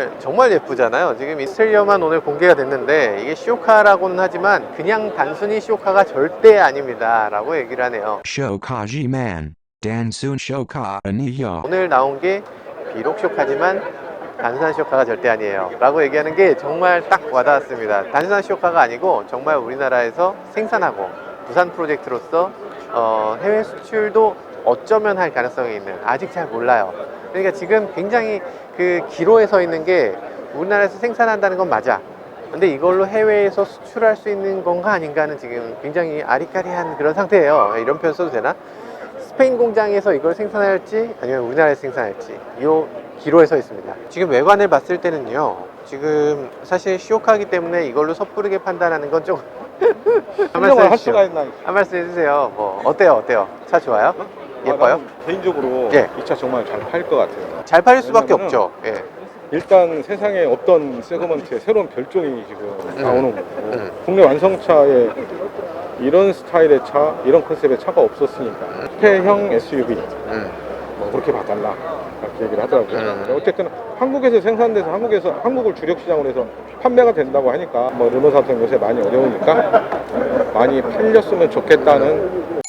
정말 정말 예쁘잖아요. 지금 인테리어만 오늘 공개가 됐는데 이게 쇼카라고는 하지만 그냥 단순히 쇼카가 절대 아닙니다 라고 얘기를 하네요. Man. Dansun Shoka Aniyo. 오늘 나온 게 비록 쇼카지만 단순한 쇼카가 절대 아니에요. 라고 얘기하는 게 정말 딱 와닿았습니다. 단순한 쇼카가 아니고 정말 우리나라에서 생산하고 부산 프로젝트로서 어, 해외 수출도 어쩌면 할 가능성이 있는 아직 잘 몰라요. 그러니까 지금 굉장히 그 기로에 서 있는 게 우리나라에서 생산한다는 건 맞아. 근데 이걸로 해외에서 수출할 수 있는 건가 아닌가는 지금 굉장히 아리까리한 그런 상태예요. 이런 표현 써도 되나? 스페인 공장에서 이걸 생산할지 아니면 우리나라에서 생산할지 이 기로에 서 있습니다. 지금 외관을 봤을 때는요. 지금 사실 시오카기 때문에 이걸로 섣부르게 판단하는 건 좀. 한 말씀 있나? 한 말씀 해주세요. 뭐 어때요? 어때요? 차 좋아요? 예뻐요? 아, 개인적으로 예. 이 차 정말 잘 팔 것 같아요. 잘 팔릴 수밖에 왜냐면은 없죠. 예. 일단 세상에 없던 세그먼트의 새로운 별종이 지금 음. 나오는 거고 음. 국내 완성차에 이런 스타일의 차, 이런 컨셉의 차가 없었으니까 스페형 SUV 음. 뭐 그렇게 봐달라 그렇게 얘기를 하더라고요. 음. 어쨌든 한국에서 생산돼서 한국에서 한국을 주력 시장으로 해서 판매가 된다고 하니까 뭐 르노 삼성 요새 많이 어려우니까 많이 팔렸으면 좋겠다는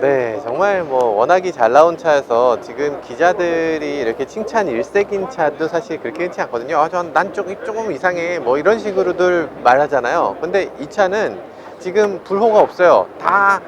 네, 정말 뭐 워낙이 잘 나온 차여서 지금 기자들이 이렇게 칭찬 일색인 차도 사실 그렇게 흔치 않거든요. 아, 전난 조금, 이상해. 뭐 이런 식으로들 말하잖아요. 근데 이 차는 지금 불호가 없어요. 다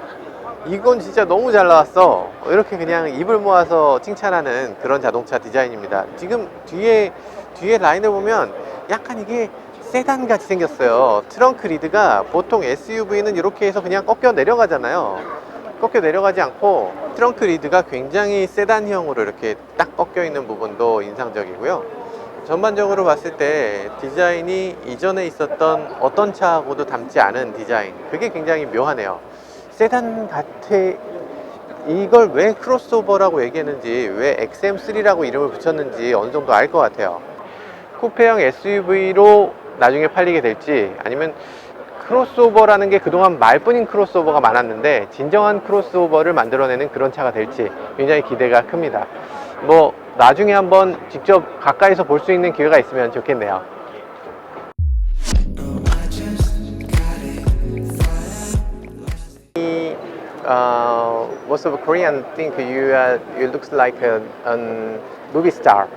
이건 진짜 너무 잘 나왔어. 이렇게 그냥 입을 모아서 칭찬하는 그런 자동차 디자인입니다. 지금 뒤에 뒤에 라인을 보면 약간 이게 세단 같이 생겼어요. 트렁크 리드가 보통 SUV는 이렇게 해서 그냥 꺾여 내려가잖아요. 꺾여 내려가지 않고 트렁크 리드가 굉장히 세단형으로 이렇게 딱 꺾여 있는 부분도 인상적이고요. 전반적으로 봤을 때 디자인이 이전에 있었던 어떤 차하고도 닮지 않은 디자인. 그게 굉장히 묘하네요. 세단 같아. 이걸 왜 크로스오버라고 얘기했는지, 왜 XM3라고 이름을 붙였는지 어느 정도 알 것 같아요. 쿠페형 SUV로 나중에 팔리게 될지, 아니면 크로스오버라는 게 그동안 말뿐인 크로스오버가 많았는데 진정한 크로스오버를 만들어내는 그런 차가 될지 굉장히 기대가 큽니다. 뭐 나중에 한번 직접 가까이서 볼 수 있는 기회가 있으면 좋겠네요. Uh, most of Korean think you uh, you looks like a, a movie star.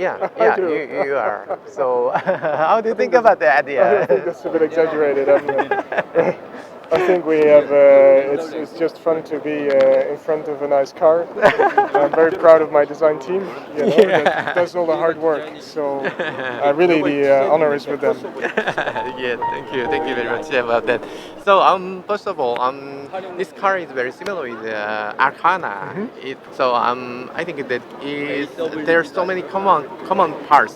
Yeah, I yeah, you, you are. So, how do you think about that? I Yeah. think that's a bit exaggerated. I, mean, I think we have. Uh, it's, it's just fun to be uh, in front of a nice car. I'm very proud of my design team. You know, that does all the hard work. So, uh, really, the uh, honor is with them. yeah, thank you, thank you very much about that. So, um, first of all, um, this car is very similar with uh, Arcana. It, so, um, I think that is there are so many common common parts.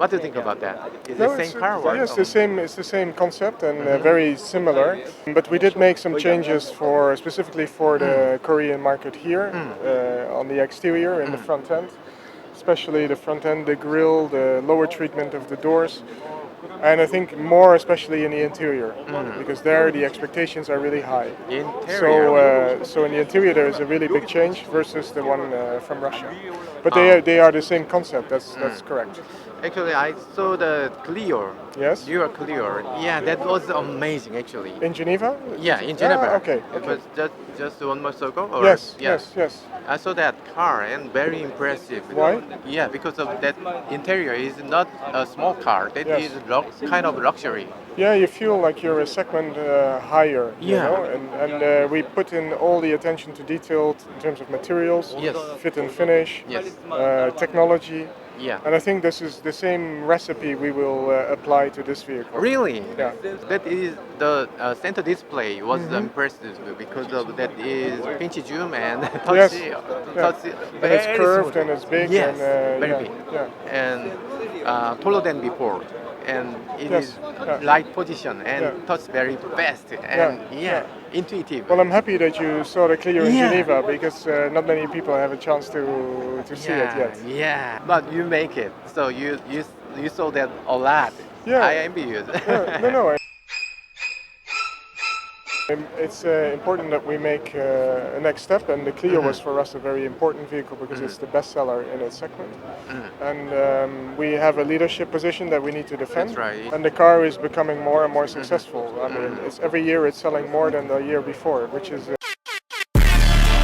What do you think about that? Is No, the same car? Yes, the same. It's the same concept and uh, very similar. But we did make some changes for specifically for the Korean market here uh, on the exterior and the front end, especially the front end, the grille, the lower treatment of the doors. And I think more especially in the interior, because there the expectations are really high. So, uh, so in the interior there is a really big change versus the one uh, from Russia. But they Ah. are, they are the same concept. That's that's correct. Actually, I saw the Clio. Yes. Your Clio. Yeah, that was amazing. Actually. In Geneva. yeah, in Geneva. Ah, okay, It okay. was just just one month ago. Or? Yes, Yeah. yes, yes. I saw that car and very impressive. Why? Yeah, because of that interior is not a small car. That is Yes. lux- kind of luxury. Yeah, you feel like you're a segment uh, higher, you Yeah. know, and, and uh, we put in all the attention to detail in terms of materials, Yes. fit and finish, Yes. uh, technology, Yeah. and I think this is the same recipe we will uh, apply to this vehicle. Really? Yeah. That is the uh, center display was Mm-hmm. impressive because of that is pinch zoom and touch. Yes. touch And it's curved smooth. and it's big Yes, and uh, very yeah, big. yeah. and uh, taller than before. And it Yes, is yeah. light position and Yeah. touch very fast and yeah, yeah. intuitive. Well, I'm happy that you saw the Clio in Geneva because uh, not many people have a chance to to see it yet. yeah. But you make it, so you you you saw that a lot. Yeah. I envy you. No, no. I, It's uh, important that we make uh, a next step, and the Clio was for us a very important vehicle because it's the bestseller in its segment. And um, we have a leadership position that we need to defend. That's right. And the car is becoming more and more successful. I mean, it's every year it's selling more than the year before, which is uh,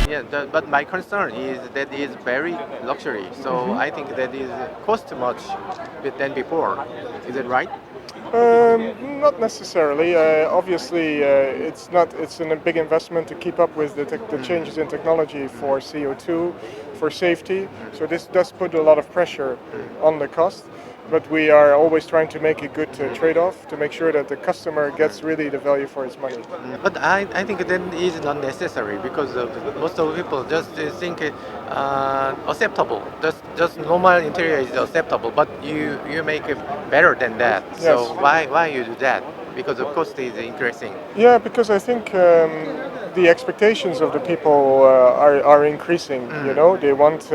Yeah, the, but my concern is that is very luxury. So I think that is cost much than before. Is it right? Um, not necessarily. Uh, obviously, uh, it's not. It's a big investment to keep up with the, tech the changes in technology for CO2, for safety. So this does put a lot of pressure on the cost. But we are always trying to make a good uh, trade-off to make sure that the customer gets really the value for his money. But I, I think that is not necessary because of most of people just uh, think uh, acceptable. Just just normal interior is acceptable, but you you make it better than that. So why why you do that? Because the cost is increasing. Yeah, because I think um, the expectations of the people uh, are, are increasing. You know, they want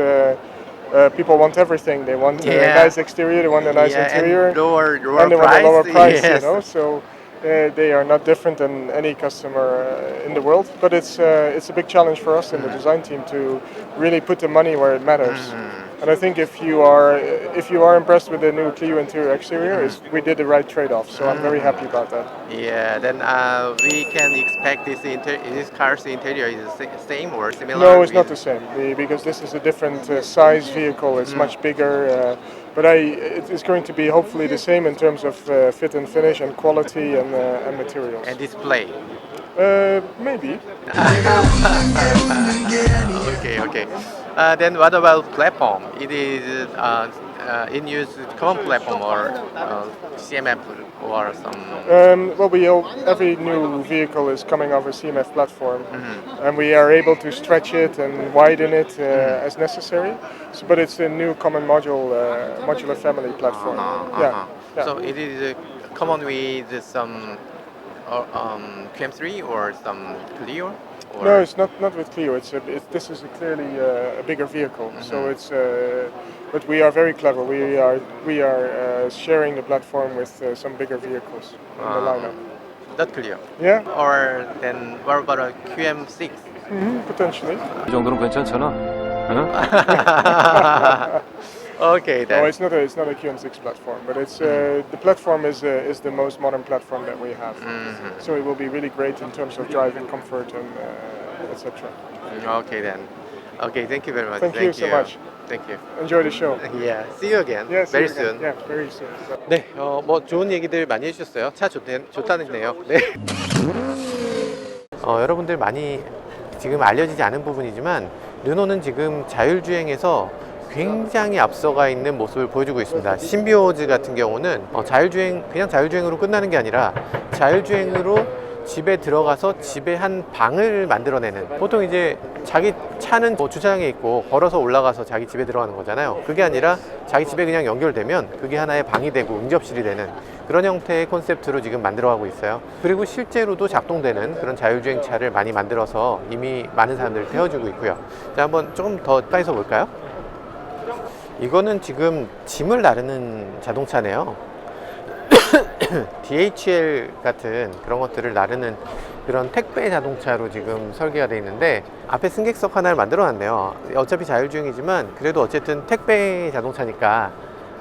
uh, people want everything. They want Yeah. a nice exterior. They want a nice yeah, interior. and lower lower and they price. want a lower price, yes. you know. So uh, they are not different than any customer uh, in the world. But it's uh, it's a big challenge for us in the design team to really put the money where it matters. Mm-hmm. And I think if you are if you are impressed with the new Clio interior exterior, is we did the right trade-off. So I'm very happy about that. Yeah, then uh, we can expect this inter- this car's interior is the same or similar. No, it's not the same the- because this is a different uh, size vehicle. It's much bigger. Uh, but I, it is going to be hopefully the same in terms of uh, fit and finish and quality and, uh, and materials. and display. Uh, maybe. Okay, okay. Uh, then what about platform? It is uh, uh, in use common platform or uh, CMF or some. Um, well, we all, every new vehicle is coming off a CMF platform, and we are able to stretch it and widen it uh, as necessary. So, but it's a new common module uh, modular family platform. Uh-huh, Yeah. uh-huh. yeah. So it is uh, common with some uh, um, QM3 or some Clio. Or No, it's not not with Clio. It's, a, it's this is a clearly uh, a bigger vehicle. So it's uh, but we are very clever. We are we are uh, sharing the platform with uh, some bigger vehicles in the Ah. lineup. not Clio. Yeah, Or then what about a QM6? hmm potentially. 이 정도는 괜찮잖아. 응? okay No, then. it's not a it's not a QM6 platform, but it's uh, the platform is uh, is the most modern platform that we have. Mm-hmm. So it will be really great in terms of driving comfort and uh, etc. Okay then. Okay, thank you very much. Thank you so much. Thank you. Enjoy the show. Yeah, see you again. Yeah, see very you again. soon. Yeah, very soon. 네, 어, 뭐 좋은 얘기들 많이 해주셨어요. 차 좋대, 좋다네요. 네. 어, 여러분들 많이 지금 알려지지 않은 부분이지만 르노는 지금 자율주행에서 굉장히 앞서가 있는 모습을 보여주고 있습니다. 신비오즈 같은 경우는 어, 자율주행 그냥 자율주행으로 끝나는 게 아니라 자율주행으로 집에 들어가서 집에 한 방을 만들어내는 보통 이제 자기 차는 뭐 주차장에 있고 걸어서 올라가서 자기 집에 들어가는 거잖아요. 그게 아니라 자기 집에 그냥 연결되면 그게 하나의 방이 되고 응접실이 되는 그런 형태의 콘셉트로 지금 만들어가고 있어요. 그리고 실제로도 작동되는 그런 자율주행 차를 많이 만들어서 이미 많은 사람들을 태워주고 있고요. 자, 한번 조금 더 가까이서 볼까요? 이거는 지금 짐을 나르는 자동차네요. DHL 같은 그런 것들을 나르는 그런 택배 자동차로 지금 설계가 되어 있는데 앞에 승객석 하나를 만들어 놨네요. 어차피 자율주행이지만 그래도 어쨌든 택배 자동차니까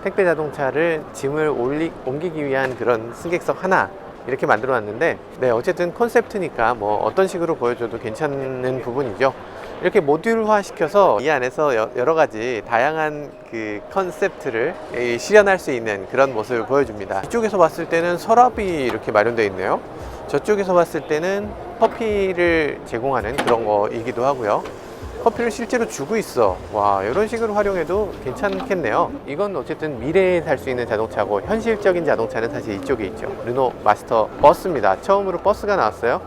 택배 자동차를 짐을 올리, 옮기기 위한 그런 승객석 하나 이렇게 만들어 놨는데 네 어쨌든 컨셉트니까 뭐 어떤 식으로 보여줘도 괜찮은 부분이죠. 이렇게 모듈화 시켜서 이 안에서 여- 여러 가지 다양한 그 컨셉트를 이 실현할 수 있는 그런 모습을 보여줍니다. 이쪽에서 봤을 때는 서랍이 이렇게 마련되어 있네요. 저쪽에서 봤을 때는 커피를 제공하는 그런 거이기도 하고요. 커피를 실제로 주고 있어. 와, 이런 식으로 활용해도 괜찮겠네요. 이건 어쨌든 미래에 살 수 있는 자동차고 현실적인 자동차는 사실 이쪽에 있죠. 르노 마스터 버스입니다. 처음으로 버스가 나왔어요.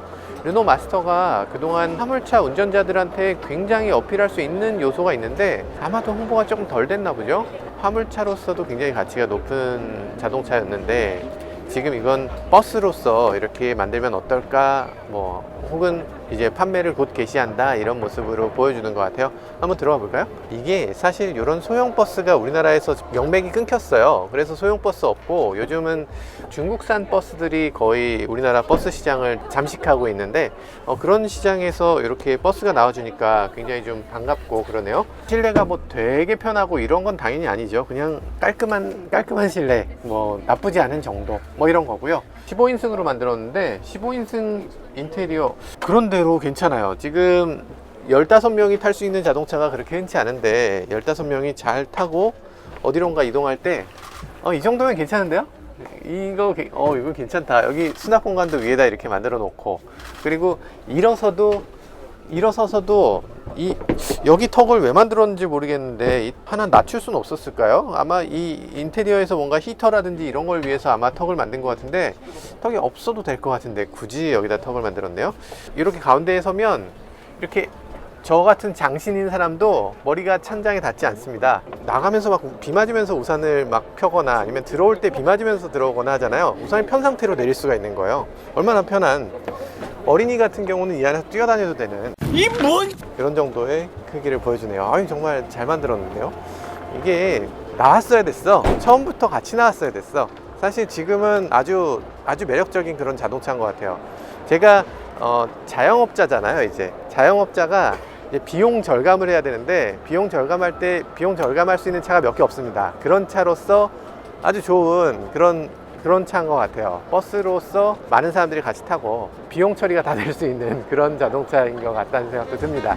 르노 마스터가 그동안 화물차 운전자들한테 굉장히 어필할 수 있는 요소가 있는데 아마도 홍보가 조금 덜 됐나 보죠. 화물차로서도 굉장히 가치가 높은 자동차였는데 지금 이건 버스로서 이렇게 만들면 어떨까 뭐 혹은 이제 판매를 곧 개시한다 이런 모습으로 보여주는 것 같아요. 한번 들어가 볼까요? 이게 사실 이런 소형 버스가 우리나라에서 명맥이 끊겼어요. 그래서 소형 버스 없고 요즘은 중국산 버스들이 거의 우리나라 버스 시장을 잠식하고 있는데 어, 그런 시장에서 이렇게 버스가 나와주니까 굉장히 좀 반갑고 그러네요. 실내가 뭐 되게 편하고 이런 건 당연히 아니죠. 그냥 깔끔한 깔끔한 실내, 뭐 나쁘지 않은 정도, 뭐 이런 거고요. 15인승으로 만들었는데 15인승 인테리어 그런 대로 괜찮아요. 지금 15명이 탈 수 있는 자동차가 그렇게 흔치 않은데 15명이 잘 타고 어디론가 이동할 때 어, 이 정도면 괜찮은데요? 이거 게- 어 이거 괜찮다. 여기 수납 공간도 위에다 이렇게 만들어 놓고 그리고 일어서도 일어서서도 이 여기 턱을 왜 만들었는지 모르겠는데 이 하나 낮출 수는 없었을까요? 아마 이 인테리어에서 뭔가 히터라든지 이런 걸 위해서 아마 턱을 만든 것 같은데 턱이 없어도 될 것 같은데 굳이 여기다 턱을 만들었네요. 이렇게 가운데에 서면 이렇게 저 같은 장신인 사람도 머리가 찬장에 닿지 않습니다. 나가면서 막 비 맞으면서 우산을 막 펴거나 아니면 들어올 때 비 맞으면서 들어오거나 하잖아요. 우산이 편 상태로 내릴 수가 있는 거예요. 얼마나 편한 어린이 같은 경우는 이 안에서 뛰어다녀도 되는 이런 정도의 크기를 보여주네요. 아유 정말 잘 만들었는데요. 이게 나왔어야 됐어. 처음부터 같이 나왔어야 됐어. 사실 지금은 아주 아주 매력적인 그런 자동차인 것 같아요. 제가 어, 자영업자잖아요. 이제 자영업자가 이제 비용 절감을 해야 되는데 비용 절감할 때 비용 절감할 수 있는 차가 몇 개 없습니다. 그런 차로서 아주 좋은 그런 그런 차인 것 같아요. 버스로서 많은 사람들이 같이 타고 비용 처리가 다 될 수 있는 그런 자동차인 것 같다는 생각도 듭니다.